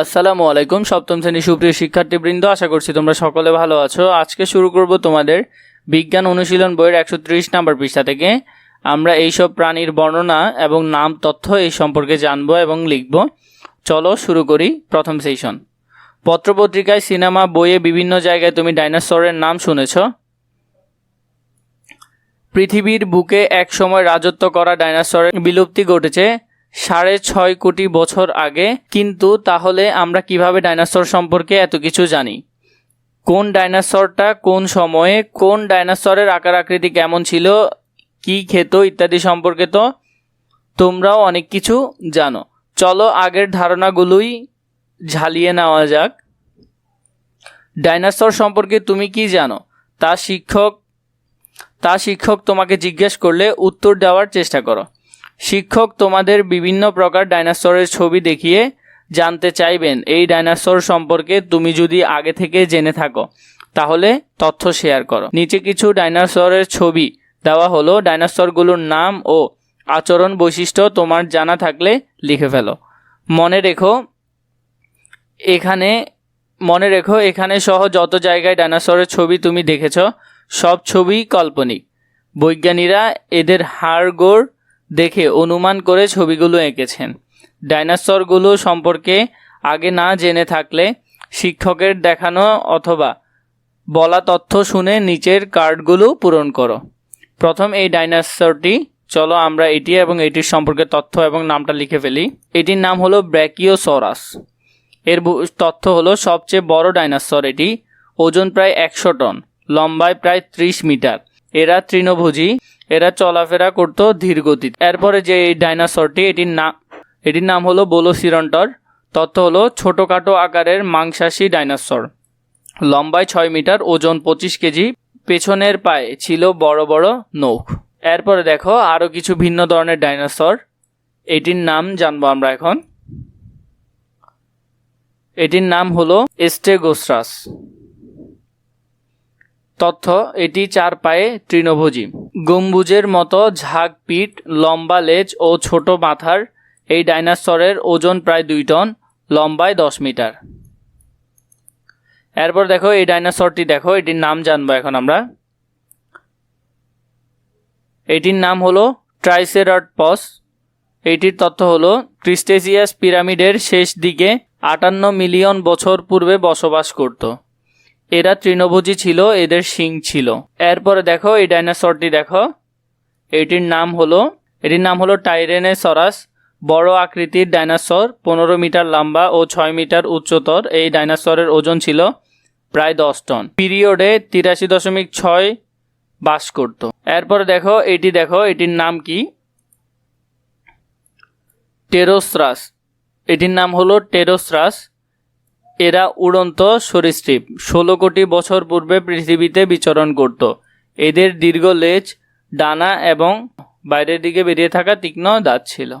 আসসালামু আলাইকুম, সপ্তম শ্রেণি সুপ্রিয় শিক্ষার্থীবৃন্দ, আশা করছি তোমরা সকলে ভালো আছো। আজকে শুরু করব তোমাদের বিজ্ঞান অনুশীলন বইয়ের একশো ত্রিশ নাম্বার পৃষ্ঠা থেকে। আমরা এইসব প্রাণীর বর্ণনা এবং নাম তথ্য এই সম্পর্কে জানব এবং লিখব। চলো শুরু করি প্রথম সেশন পত্রপত্রিকায় সিনেমা, বইয়ে বিভিন্ন জায়গায় তুমি ডাইনোসরের নাম শুনেছ। পৃথিবীর বুকে এক সময় রাজত্ব করা ডাইনোসরের বিলুপ্তি ঘটেছে। সাড়ে ছয় কোটি বছর আগে, কিন্তু তাহলে আমরা কীভাবে ডাইনোসর সম্পর্কে এত কিছু জানি? কোন ডাইনোসরটা কোন সময়ে, কোন ডাইনোসরের আকার আকৃতি কেমন ছিল, কি খেত ইত্যাদি সম্পর্কে তো তোমরাও অনেক কিছু জানো। চলো আগের ধারণাগুলোই ঝালিয়ে নেওয়া যাক। ডাইনোসর সম্পর্কে তুমি কি জানো? তা শিক্ষক তা শিক্ষক তোমাকে জিজ্ঞেস করলে উত্তর দেওয়ার চেষ্টা করো। শিক্ষক তোমাদের বিভিন্ন প্রকার ডাইনোসরের ছবি দেখিয়ে জানতে চাইবেন। এই ডাইনোসর সম্পর্কে তুমি যদি আগে থেকে জেনে থাকো, তাহলে তথ্য শেয়ার করো। নিচে কিছু ডাইনোসরের ছবি দেওয়া হলো। ডাইনোসরগুলোর নাম ও আচরণ বৈশিষ্ট্য তোমার জানা থাকলে লিখে ফেলো। মনে রেখো, এখানে, মনে রেখো, এখানে সহ যত জায়গায় ডাইনোসরের ছবি তুমি দেখেছ, সব ছবি কাল্পনিক। বৈজ্ঞানীরা এদের হাড়গোড় দেখে অনুমান করে ছবিগুলো এঁকেছেন। ডাইনোসরগুলো সম্পর্কে আগে না জেনে থাকলে শিক্ষকের দেখানো অথবা বলা তথ্য শুনে নিচের কার্ডগুলো পূরণ করো। প্রথম এই ডাইনোসরটি, চলো আমরা এটি এবং এটির সম্পর্কে তথ্য এবং নামটা লিখে ফেলি। এটির নাম হলো ব্র্যাকিওসরাস। এর তথ্য হলো সবচেয়ে বড় ডাইনোসর এটি, ওজন প্রায় একশো টন, লম্বায় প্রায় ত্রিশ মিটার। এরা তৃণভোজী এরা চলাফেরা করতো ধীর গতিতে এরপরে যে এই ডাইনোসরটি, এটির নাম এটির নাম হলো বোলোসিরন্টর। তথ্য হলো ছোটোখাটো আকারের মাংসাশী ডাইনোসর। লম্বায় ছয় মিটার, ওজন পঁচিশ কেজি, পেছনের পায়ে ছিল বড় বড় নখ। এরপরে দেখো আরও কিছু ভিন্ন ধরনের ডাইনোসর। এটির নাম জানব আমরা এখন। এটির নাম হলো এস্টেগোস্ট্রাস তথ্য, এটি চার পায়ে তৃণভোজী। গম্বুজের মতো ঝাঁক পিঠ, লম্বা লেজ ও ছোট মাথার এই ডাইনোসরের ওজন প্রায় দুই টন, লম্বায় দশ মিটার। এরপর দেখো এই ডাইনোসরটি, দেখো এটির নাম জানব এখন আমরা। এটির নাম হলো ট্রাইসেরাটপস। এটির তথ্য হলো ক্রিস্টেসিয়াস পিরামিডের শেষ দিকে আটান্ন মিলিয়ন বছর পূর্বে বসবাস করত। এরা তৃণভোজী ছিল, এদের শিং ছিল। এরপরে দেখো, এই ডাইনোসরটি দেখো। এটির নাম হলো, এটির নাম হলো টাইরেনেসরাস। বড় আকৃতির ডাইনোসর, পনেরো মিটার লম্বা ও ছয় মিটার উচ্চতর। এই ডাইনোসরের ওজন ছিল প্রায় দশ টন। পিরিয়ডে তিরাশি দশমিক ছয় বাস করত। এরপরে দেখো, এটি দেখো, এটির নাম কি? টেরোস্রাস। এটির নাম হলো টেরোস্রাস। এরা উড়ন্ত সরীসৃপ। ষোলো কোটি বছর পূর্বে পৃথিবীতে বিচরণ করত। এদের দীর্ঘ লেজ ডানা এবং বাইরের দিকে বেরিয়ে থাকা তীক্ষ্ণ দাঁত ছিল।